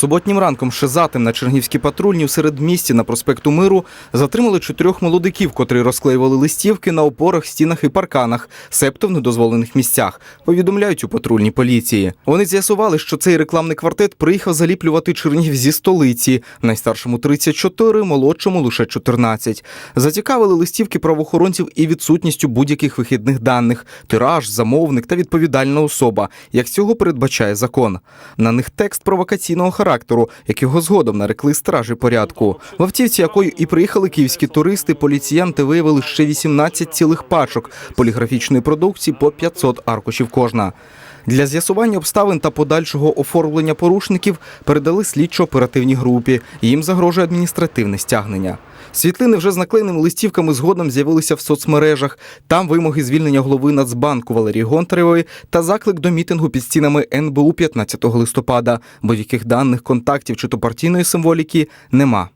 Суботнім ранком ще на Чернігівській патрульні у середмісті на проспекту Миру затримали чотирьох молодиків, котрі розклеювали листівки на опорах, стінах і парканах, себто в недозволених місцях. Повідомляють у патрульній поліції. Вони з'ясували, що цей рекламний квартет приїхав заліплювати Чернігів зі столиці. Найстаршому 34, молодшому лише 14. Зацікавили листівки правоохоронців і відсутністю будь-яких вихідних даних, тираж, замовник та відповідальна особа, як цього передбачає закон. На них текст провокаційного характеру, як його згодом нарекли стражі порядку. В автівці, якою і приїхали київські туристи, поліціянти виявили ще 18 цілих пачок поліграфічної продукції по 500 аркушів кожна. Для з'ясування обставин та подальшого оформлення порушників передали слідчо-оперативній групі. Їм загрожує адміністративне стягнення. Світлини вже з наклеєними листівками згодом з'явилися в соцмережах. Там вимоги звільнення голови Нацбанку Валерії Гонтаревої та заклик до мітингу під стінами НБУ 15 листопада. Будь-яких даних, контактів чи то партійної символіки нема.